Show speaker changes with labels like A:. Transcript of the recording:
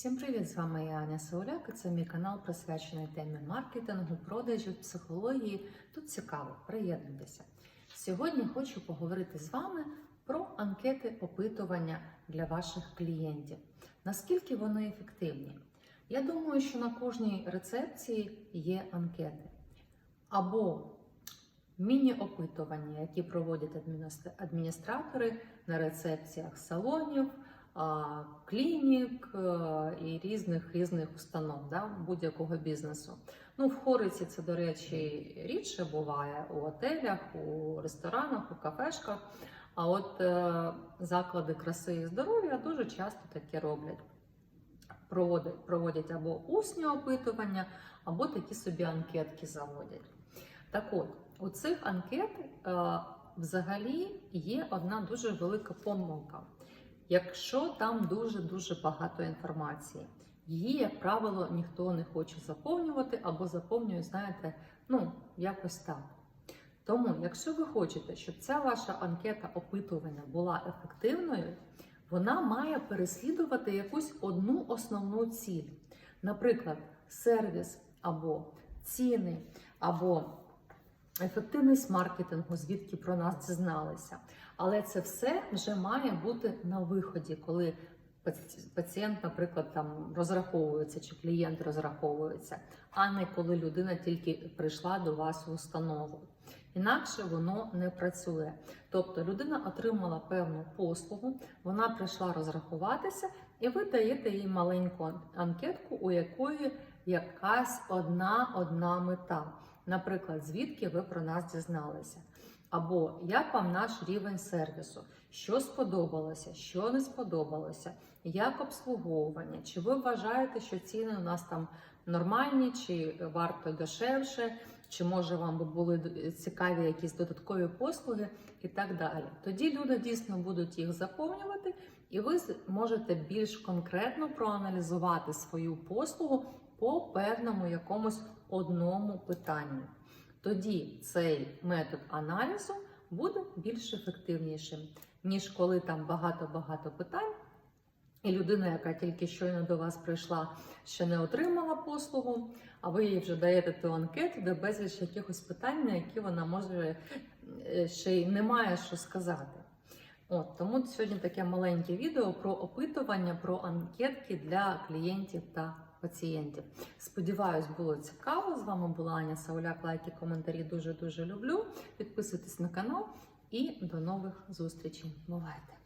A: Всім привіт! З вами я Аня Сауляк це мій канал присвячений темі маркетингу, продажів, психології. Тут цікаво, приєднуйтеся. Сьогодні хочу поговорити з вами про анкети опитування для ваших клієнтів. Наскільки вони ефективні? Я думаю, що на кожній рецепції є анкети або міні-опитування, які проводять адміністратори на рецепціях салонів, клінік е, і різних різних установ да, будь-якого бізнесу. Ну, в Хориці це, до речі, рідше буває у отелях, у ресторанах, у кафешках. А от е, заклади краси і здоров'я дуже часто таке роблять. Проводять, проводять або усні опитування, або такі собі анкетки заводять. Так от, у цих анкет е, взагалі є одна дуже велика помилка. Якщо там дуже-дуже багато інформації, її, як правило, ніхто не хоче заповнювати або заповнює, знаєте, ну, якось так. Тому, якщо ви хочете, щоб ця ваша анкета опитування була ефективною, вона має переслідувати якусь одну основну ціль. Наприклад, сервіс або ціни, або ефективність маркетингу, звідки про нас дізналися. Але це все вже має бути на виході, коли пацієнт, наприклад, там розраховується чи клієнт розраховується, а не коли людина тільки прийшла до вас у установу. Інакше воно не працює. Тобто людина отримала певну послугу, вона прийшла розрахуватися, і ви даєте їй маленьку анкетку, у якої якась одна одна мета. Наприклад, звідки ви про нас дізналися. Або як вам наш рівень сервісу, що сподобалося, що не сподобалося, як обслуговування, чи ви вважаєте, що ціни у нас там нормальні, чи варто дешевше, чи може вам би були цікаві якісь додаткові послуги? І так далі. Тоді люди дійсно будуть їх заповнювати, і ви можете більш конкретно проаналізувати свою послугу по певному якомусь одному питанню. Тоді цей метод аналізу буде більш ефективнішим, ніж коли там багато-багато питань, і людина, яка тільки щойно до вас прийшла, ще не отримала послугу, а ви їй вже даєте ту анкету, де безліч якихось питань, на які вона може е, ще й не має що сказати. От тому сьогодні таке маленьке відео про опитування, про анкетки для клієнтів та пацієнтів. Сподіваюсь, було цікаво. З вами була Аня Сауляк. Лайки, коментарі дуже дуже люблю. Підписуйтесь на канал і до нових зустрічей. Бувайте!